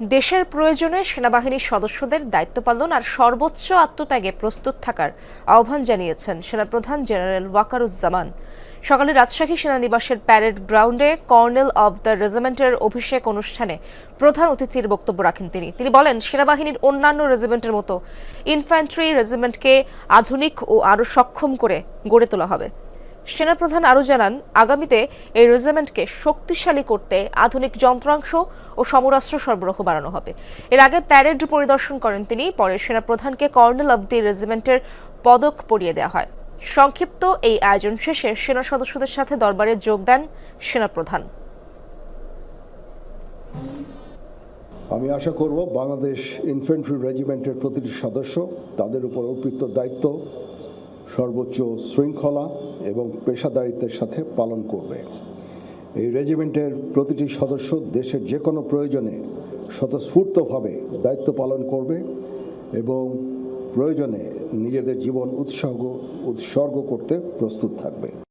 দেশের প্রয়োজনে সেনাবাহিনীর সদস্যদের দায়িত্ব পালন আর সর্বোচ্চ আত্মত্যাগে প্রস্তুত থাকার আহ্বান জানিয়েছেন সেনাপ্রধান জেনারেল ওয়াকারুজ্জামান। সকালে রাজশাহী সেনানিবাসের প্যারেড গ্রাউন্ডে কর্নেল অব দ্য রেজিমেন্টের অভিষেক অনুষ্ঠানে প্রধান অতিথির বক্তব্য রাখেন তিনি। তিনি বলেন, সেনাবাহিনীর অন্যান্য রেজিমেন্টের মতো ইনফ্যান্ট্রি রেজিমেন্টকে আধুনিক ও আরও সক্ষম করে গড়ে তোলা হবে। সেনাপ্রধান আরও জানান, আগামীতে এই রেজিমেন্টকে শক্তিশালী করতে আধুনিক যন্ত্রাংশ ও সমরাস্ত্র সরবরাহ বাড়ানো হবে। এর আগে প্যারেড পরিদর্শন করেন তিনি, পরে সেনাপ্রধানকে কর্নেল অব দি রেজিমেন্টের পদক পরিয়ে দেওয়া হয়। সংক্ষিপ্ত এই আয়োজন শেষে সেনা সদস্যদের সাথে দরবারে যোগ দেন সেনাপ্রধান। আমি আশা করব বাংলাদেশ ইনফেন্ট্রি রেজিমেন্টের প্রতিটি সদস্য তাদের উপর অর্পিত দায়িত্ব সর্বোচ্চ শৃঙ্খলা এবং পেশাদারিত্বের সাথে পালন করবে। এই রেজিমেন্টের প্রতিটি সদস্য দেশের যে কোনো প্রয়োজনে স্বতঃস্ফূর্তভাবে দায়িত্ব পালন করবে এবং প্রয়োজনে নিজেদের জীবন উৎসর্গ উৎসর্গ করতে প্রস্তুত থাকবে।